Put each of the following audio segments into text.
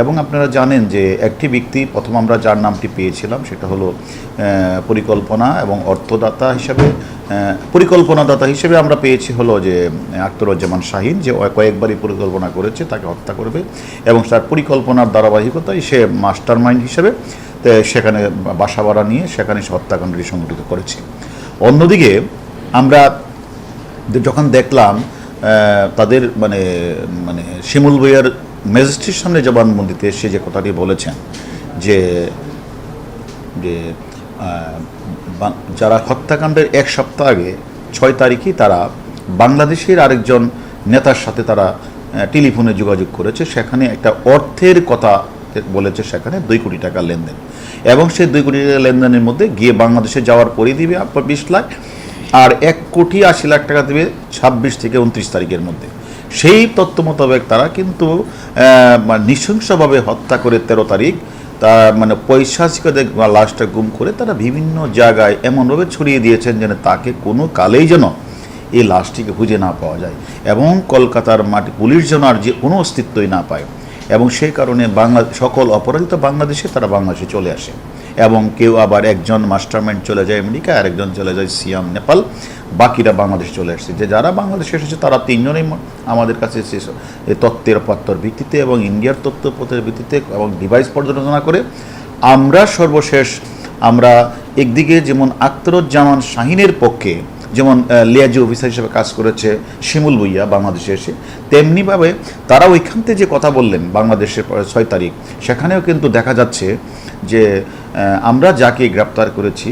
এবং আপনারা জানেন যে একটি ব্যক্তি, প্রথম আমরা যার নামটি পেয়েছিলাম সেটা হলো পরিকল্পনা এবং অর্থদাতা হিসাবে পরিকল্পনাদাতা হিসেবে আমরা পেয়েছি হলো যে আখতারুজ্জামান শাহিন, যে কয়েকবারই পরিকল্পনা করেছে, তাকে হত্যা করবে এবং তার পরিকল্পনার ধারাবাহিকতায় সে মাস্টার মাইন্ড হিসেবে সেখানে বাসা ভাড়া নিয়ে সেখানে সে হত্যাকাণ্ডটি সংঘটিত করেছে। অন্যদিকে আমরা যখন দেখলাম তাদের মানে মানে শিমুল বইয়ার ম্যাজিস্ট্রির সামনে জবানবন্দিতে সে যে কথাটি বলেছেন, যে যে যারা হত্যাকাণ্ডের এক সপ্তাহ আগে, ছয় তারিখই তারা বাংলাদেশের আরেকজন নেতার সাথে তারা টেলিফোনে যোগাযোগ করেছে। সেখানে একটা অর্থের কথা বলেছে সেখানে দুই কোটি টাকা লেনদেন। এবং সেই দুই কোটি টাকা লেনদেনের মধ্যে গিয়ে বাংলাদেশে যাওয়ার পরই দিবে বিশ লাখ, আর এক কোটি আশি লাখ টাকা দেবে ছাব্বিশ থেকে উনত্রিশ তারিখের মধ্যে। সেই তত্ত্ব মোতাবেক তারা কিন্তু নৃশংসভাবে হত্যা করে তেরো তারিখ তা মানে পৈশাচিকদের লাশটা গুম করে তারা বিভিন্ন জায়গায় এমনভাবে ছড়িয়ে দিয়েছেন যেন তাকে কোনো কালেই যেন এই লাশটিকে খুঁজে না পাওয়া যায় এবং কলকাতার মাটি পুলিশ যেন আর যে কোনো অস্তিত্বই না পায়। এবং সেই কারণে বাংলা, সকল অপরাধিত বাংলাদেশে তারা বাংলাদেশে চলে আসে। এবং কেউ আবার একজন মাস্টারমাইন্ড চলে যায় আমেরিকা আর একজন চলে যায় সিয়াম, নেপাল। বাকিরা বাংলাদেশ চলে আসছে। যে যারা বাংলাদেশে এসেছে, তারা তিনজনেই আমাদের কাছে তত্ত্বের পত্তর ভিত্তিতে এবং ইন্ডিয়ার তথ্যপত্রের ভিত্তিতে এবং ডিভাইস পর্যালোচনা করে আমরা সর্বশেষ আমরা একদিকে যেমন আখতারুজ্জামান শাহিনের পক্ষে যেমন লিয়াজি অফিসার হিসেবে কাজ করেছে শিমুল বইয়া বাংলাদেশে এসে, তেমনিভাবে তারা ওইখান থেকে যে কথা বললেন বাংলাদেশের ছয় তারিখ, সেখানেও কিন্তু দেখা যাচ্ছে যে আমরা যাকে গ্রেপ্তার করেছি,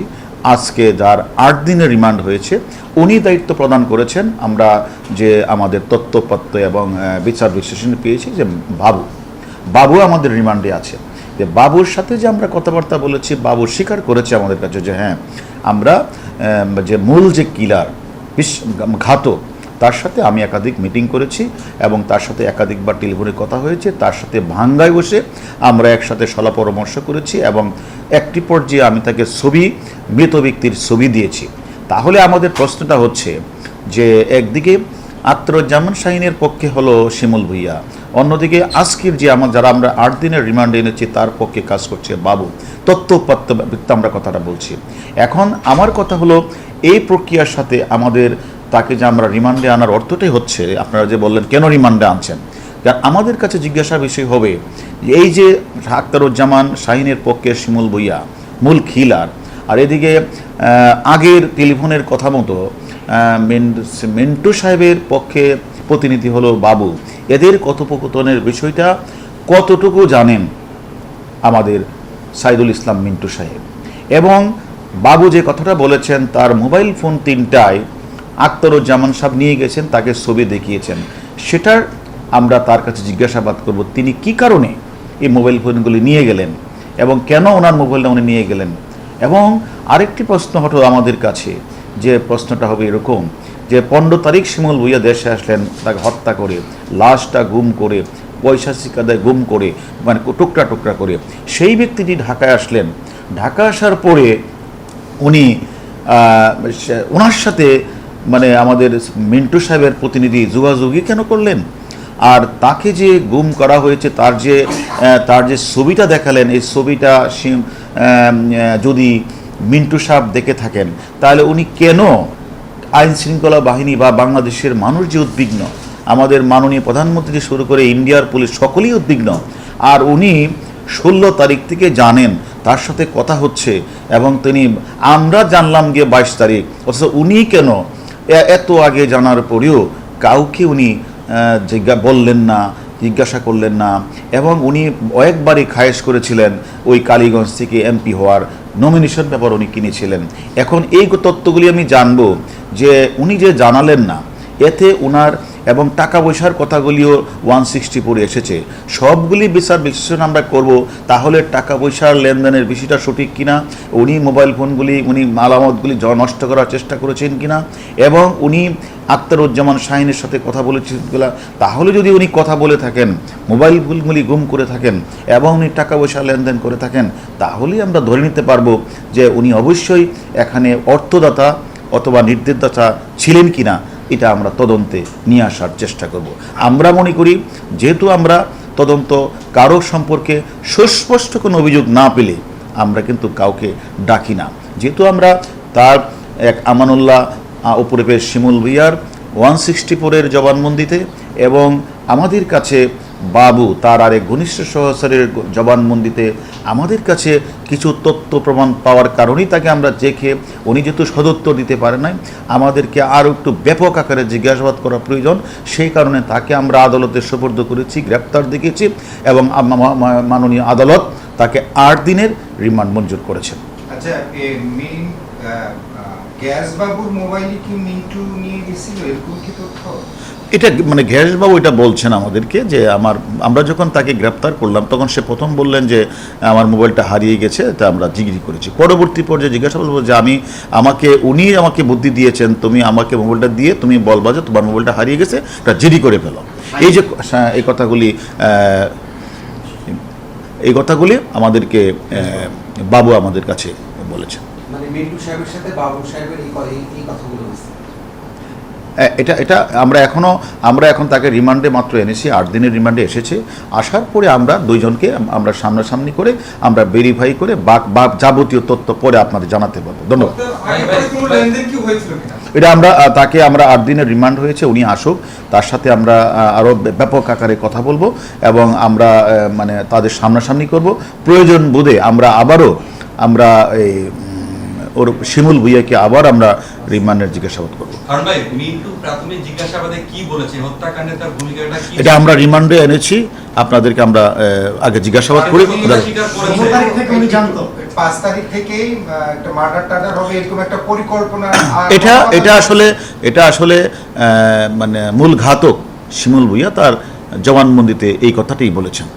আজকে যার আট দিনের রিমান্ড হয়েছে, উনি দায়িত্ব প্রদান করেছেন। আমরা যে আমাদের তথ্যপত্র এবং বিচার বিশ্লেষণ পেয়েছি যে বাবু বাবু আমাদের রিমান্ডে আছে। যে বাবুর সাথে যে আমরা কথাবার্তা বলেছি, বাবু স্বীকার করেছে আমাদের কাছে যে হ্যাঁ আমরা যে মূল যে কিলার ঘাতক তার সাথে আমি একাধিক মিটিং করেছি এবং তার সাথে একাধিকবার টেলিফোনে কথা হয়েছে। তার সাথে ভাঙ্গায় বসে আমরা একসাথে সলা পরামর্শ করেছি এবং একটি পর্যায়ে আমি তাকে ছবি, মৃত ব্যক্তির ছবি দিয়েছি। তাহলে আমাদের প্রশ্নটা হচ্ছে যে একদিকে আত্মরুজ্জামান শাহিনের পক্ষে হলো শিমুল ভুইয়া, অন্যদিকে আজকের যে আমার যারা আমরা আট দিনের রিমান্ডে এনেছি তার পক্ষে কাজ করছে বাবু ভিত্তিতে আমরা কথাটা বলছি। এখন আমার কথা হলো, এই প্রক্রিয়ার সাথে আমাদের তাকে যে আমরা রিমান্ডে আনার অর্থটাই হচ্ছে, আপনারা যে বললেন, কেন রিমান্ডে আনছেন? কারণ আমাদের কাছে জিজ্ঞাসা বিষয় হবে এই যে আখতারুজ্জামান শাহিনের পক্ষে শিমুল ভুইয়া, মূল খিলার, আর এদিকে আগের টেলিফোনের কথা মতো মেন- মিন্টু সাহেবের পক্ষে প্রতিনিধি হলো বাবু। এদের কথোপকথনের বিষয়টা কতটুকু জানেন আমাদের সাইদুল ইসলাম মিন্টু সাহেব? এবং বাবু যে কথাটা বলেছেন, তার মোবাইল ফোন তিনটায় আখতারুজ্জামান সাহেব নিয়ে গেছেন, তাকে ছবি দেখিয়েছেন। সেটার আমরা তার কাছে জিজ্ঞাসাবাদ করব, তিনি কি কারণে এই মোবাইল ফোনগুলি নিয়ে গেলেন এবং কেন ওনার মোবাইলটা উনি নিয়ে গেলেন? এবং আরেকটি প্রশ্ন হলো আমাদের কাছে, যে প্রশ্নটা হবে এরকম, যে পনেরো তারিখ শিমুল ভুইয়া দেশে আসলেন, তাকে হত্যা করে, লাশটা গুম করে পয়সা শিকাদায় গুম করে মানে টুকরা টুকরা করে, সেই ব্যক্তিটি ঢাকায় আসলেন। ঢাকা আসার পরে উনি ওনার সাথে মানে আমাদের মিন্টু সাহেবের প্রতিনিধি যোগাযোগই কেন করলেন? আর তাকে যে গুম করা হয়েছে, তার যে তার যে ছবিটা দেখালেন, এই ছবিটা যদি মিন্টু সাহেব দেখে থাকেন, তাহলে উনি কেন আইন শৃঙ্খলা বাহিনী বা বাংলাদেশের মানুষ যে উদ্বিগ্ন? আমাদের মাননীয় প্রধানমন্ত্রী শুরু করে ইন্ডিয়ার পুলিশ সকলেই উদ্বিগ্ন। আর উনি ষোলো তারিখ থেকে জানেন, তার সাথে কথা হচ্ছে, এবং তিনি, আমরা জানলাম গিয়ে বাইশ তারিখ, অথচ উনি কেন এত আগে জানার পরেও কাউকে উনি জিজ্ঞা, বললেন না, জিজ্ঞাসা করলেন না, এবং উনি কয়েকবারই খায়েশ করেছিলেন ওই কালীগঞ্জ থেকে এমপি হওয়ার নমিনেশন পেপার উনি কিনেছিলেন। এখন এই তত্ত্বগুলি আমি জানব যে উনি যে জানালেন না এতে উনার এবং টাকা পয়সার কথাগুলিও ওয়ান সিক্সটি ফোরে এসেছে। সবগুলি বিচার বিশ্লেষণ আমরা করব, তাহলে টাকা পয়সার লেনদেনের বিষয়টা সঠিক কিনা, উনি মোবাইল ফোনগুলি, উনি মালামতগুলি নষ্ট করার চেষ্টা করেছেন কিনা, এবং উনি আক্তারুজ্জামান শাহিনের সাথে কথা বলেছিলেন কিনা, তাহলে যদি উনি কথা বলে থাকেন, মোবাইল ফোনগুলি গুম করে থাকেন, এবং উনি টাকা পয়সা লেনদেন করে থাকেন, তাহলেই আমরা ধরে নিতে পারব যে উনি অবশ্যই এখানে অর্থদাতা অথবা নির্দেশদাতা ছিলেন কিনা। এটা আমরা তদন্তে নিয়ে আসার চেষ্টা করব। আমরা মনে করি যেহেতু আমরা তদন্ত কারও সম্পর্কে সুস্পষ্ট কোনো অভিযোগ না পেলে আমরা কিন্তু কাউকে ডাকি না। যেহেতু আমরা তার এক আমানুল্লাহ আহ, উপরে পেয়ে শিমুল ভিয়ার ওয়ান সিক্সটি ফোরের জবানবন্দিতে এবং আমাদের কাছে বাবু তার আরেক ঘনিষ্ঠ সহচরের জবানবন্দিতে আমাদের কাছে কিছু তথ্য প্রমাণ পাওয়ার কারণেই তাকে আমরা দেখে উনি যেহেতু সদুত্তর দিতে পারে নাই, আমাদেরকে আরও একটু ব্যাপক আকারে জিজ্ঞাসাবাদ করা প্রয়োজন। সেই কারণে তাকে আমরা আদালতে সোপর্দ করেছি, গ্রেপ্তার দেখিয়েছি এবং মাননীয় আদালত তাকে আট দিনের রিমান্ড মঞ্জুর করেছেন। আচ্ছা এটা মানে গ্যাসবাবু এটা বলছেন আমাদেরকে যে আমার আমরা যখন তাকে গ্রেপ্তার করলাম তখন সে প্রথম বললেন যে আমার মোবাইলটা হারিয়ে গেছে এটা আমরা জিজ্ঞেস করেছি। পরবর্তী পর্যায়ে জিজ্ঞাসা করব যে আমি আমাকে উনি আমাকে বুদ্ধি দিয়েছেন তুমি আমাকে মোবাইলটা দিয়ে তুমি বলবা যে তোমার মোবাইলটা হারিয়ে গেছে এটা জিডি করে ফেলো এই যে হ্যাঁ, এই কথাগুলি এই কথাগুলি আমাদেরকে বাবু আমাদের কাছে বলেছেন। মানে মিন্টু সাহেবের সাথে বাবু সাহেবের এই ক- এই- এই কথাগুলো হয়েছে। এ- এটা এটা আমরা এখনও আমরা এখন তাকে রিমান্ডে মাত্র এনেছি আট দিনের রিমান্ডে এসেছে। আসার পরে আমরা দুইজনকে আমরা সামনাসামনি করে আমরা ভেরিফাই করে বাক বাক যাবতীয় তথ্য পরে আপনাদের জানাতে পারব। ধন্যবাদ। এটা আমরা তাকে আমরা আট দিনের রিমান্ড হয়েছে উনি আসুক তার সাথে আমরা আরও ব্যাপক আকারে কথা বলব এবং আমরা মানে তাদের সামনাসামনি করব। প্রয়োজন বোধে আমরা আবারও আমরা এই ওর শিমুল ভুইয়াকে আবার আমরা রিমান্ডের জিজ্ঞাসাবাদ করব। কারণ ভাই মিন্টু প্রাথমিক জিজ্ঞাসাবাদে কি বলেছে হত্যাকাণ্ডে তার ভূমিকাটা কি এটা আমরা রিমান্ডে এনেছি আপনাদেরকে আমরা আগে জিজ্ঞাসাবাদ করি। এটা এটা আসলে এটা আসলে মানে মূল ঘাতক শিমুল ভুইয়া তার জবানবন্দিতে এই কথাটাই বলেছেন।